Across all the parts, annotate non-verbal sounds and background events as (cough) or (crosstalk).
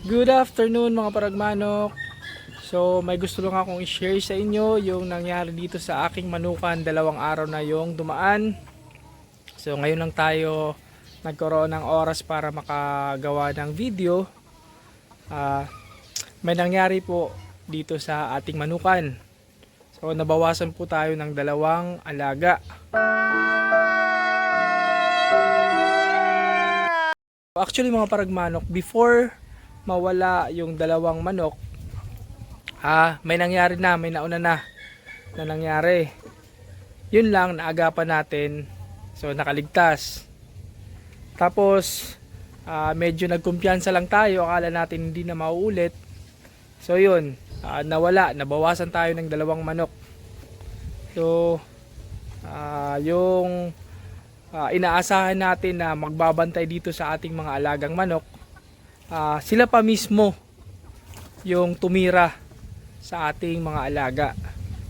Good afternoon mga paragmanok. So may gusto lang akong i-share sa inyo yung nangyari dito sa aking manukan dalawang araw na yung dumaan. So ngayon lang tayo nagkaroon ng oras para makagawa ng video. Ah, may nangyari po dito sa ating manukan. So nabawasan po tayo ng dalawang alaga. Actually mga paragmanok, before mawala yung dalawang manok, ah, may nangyari na, may nauna na na nangyari. Yun lang, naagapan natin. So, nakaligtas. Tapos, ah, medyo nagkumpiyansa lang tayo. Akala natin hindi na mauulit. So, yun. ah, nawala. Nabawasan tayo ng dalawang manok. So, ah, yung ah, inaasahan natin na magbabantay dito sa ating mga alagang manok, ah, sila pa mismo yung tumira sa ating mga alaga.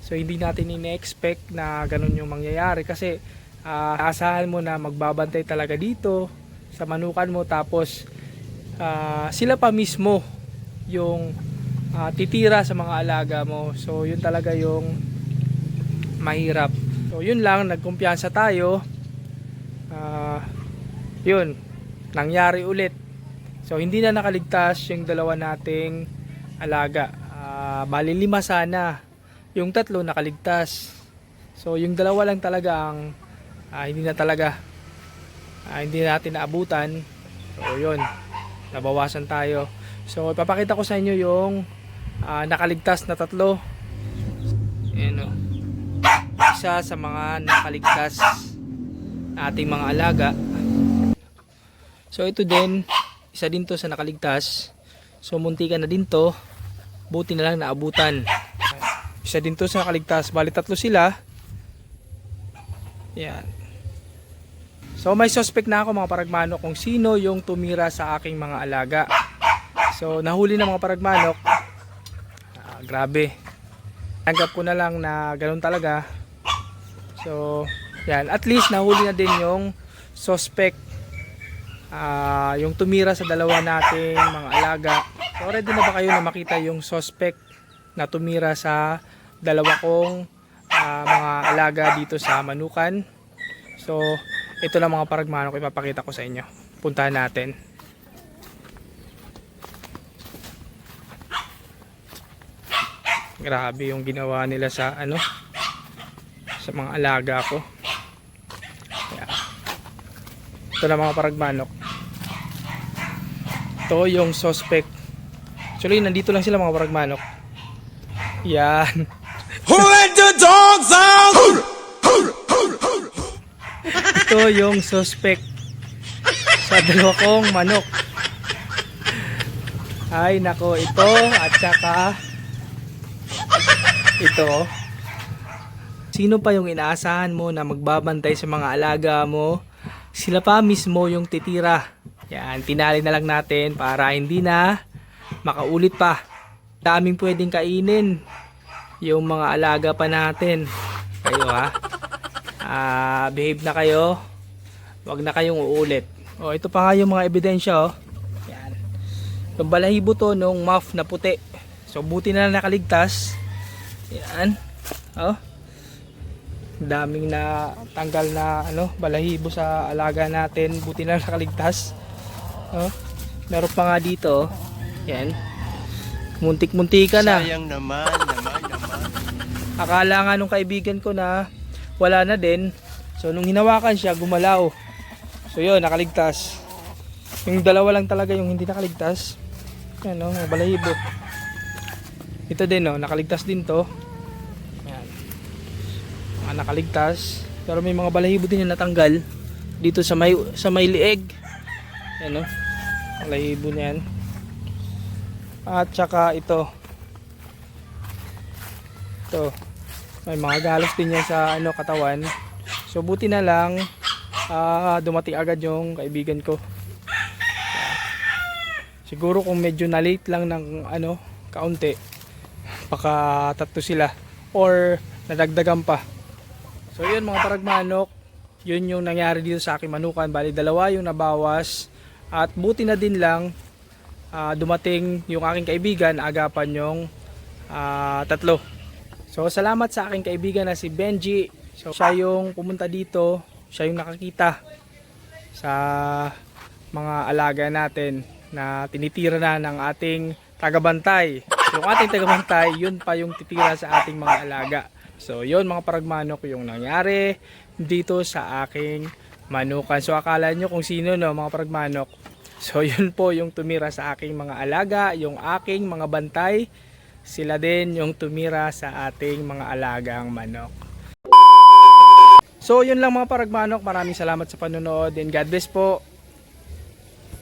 So hindi natin ine-expect na ganun yung mangyayari kasi ah, asahan mo na magbabantay talaga dito sa manukan mo tapos ah, sila pa mismo yung ah, titira sa mga alaga mo. So yun talaga yung mahirap. So yun lang, nagkumpiyansa tayo. Ah, yun, nangyari ulit. So hindi na nakaligtas yung dalawa nating alaga. Ah, bali lima sana. Yung tatlo nakaligtas. So yung dalawa lang talaga ang ah, hindi na talaga ah, hindi natin naabutan. So yun, nabawasan tayo. So ipapakita ko sa inyo yung ah, nakaligtas na tatlo. Ayan o. Isa sa mga nakaligtas na ating mga alaga. So ito din, isa din to sa nakaligtas. So munti ka na din to. Buti na lang naabutan. Isa din to sa nakaligtas. Bali tatlo sila. Yan. So may suspect na ako mga paragmano kung sino yung tumira sa aking mga alaga. So nahuli na mga paragmanok. Ah, grabe. Tanggap ko na lang na ganun talaga. So yan. At least nahuli na din yung suspect ah yung tumira sa dalawa nating mga alaga. So ready na ba kayo na makita yung suspect na tumira sa dalawa kong ah, mga alaga dito sa Manukan? So ito lang mga paragmano ko ipapakita ko sa inyo. Puntahan natin. Grabe yung ginawa nila sa ano sa mga alaga ko. Ayan. Ito na mga paragmanok. Ito yung suspect. Actually, nandito lang sila mga paragmanok. Yan. Who let the dogs out? Ito yung suspect sa dalawa kong manok. Ay, nako, ito at saka ito. Sino pa yung inaasahan mo na magbabantay sa mga alaga mo? Sila pa mismo yung titira. Yan, tinali na lang natin para hindi na makaulit pa. Daming pwedeng kainin yung mga alaga pa natin. Kayo ha. Ah, behave na kayo. Huwag na kayong uulit. Oh, ito pa nga yung mga ebidensya oh. Yan. Yung balahibo to nung muff na puti. So buti na lang nakaligtas. Yan. Oh. Daming na tanggal na ano, balahibo sa alaga natin. Buti na lang nakaligtas. Oh. Meron pa nga dito. oh. Yan. Muntik-muntika na. Sayang naman, naman, naman. Akala nga nung kaibigan ko na wala na din. So nung hinawakan siya, gumalaw. So yun, nakaligtas. Yung dalawa lang talaga yung hindi nakaligtas. Yan o, mga balahibo. Ito din o, nakaligtas din to. Yan. Mga nakaligtas. Pero may mga balahibo din yung natanggal. Dito sa may, sa may lieg. Yan o. Balahibo niyan. At saka ito. Ito. May mga galos din yan sa ano katawan. So buti na lang ah, dumating agad yung kaibigan ko. Siguro kung medyo na-late lang ng ano, kaunti, baka tatlo sila or nadagdagan pa. So yun mga paragmanok, yun yung nangyari dito sa aking manukan. Bali dalawa yung nabawas at buti na din lang ah, dumating yung aking kaibigan, agapan yung ah, tatlo. So salamat sa aking kaibigan na si Benji. So siya yung pumunta dito, siya yung nakakita sa mga alaga natin na tinitira na ng ating tagabantay. Yung ating tagabantay, yun pa yung titira sa ating mga alaga. So yun mga paragmanok yung nangyari dito sa aking manukan. So akala nyo kung sino no mga paragmanok. So (laughs) yun po yung tumira sa aking mga alaga, yung aking mga bantay. Sila din yung tumira sa ating mga alagang manok. So yun lang mga paragmanok. Maraming salamat sa panonood and God bless po.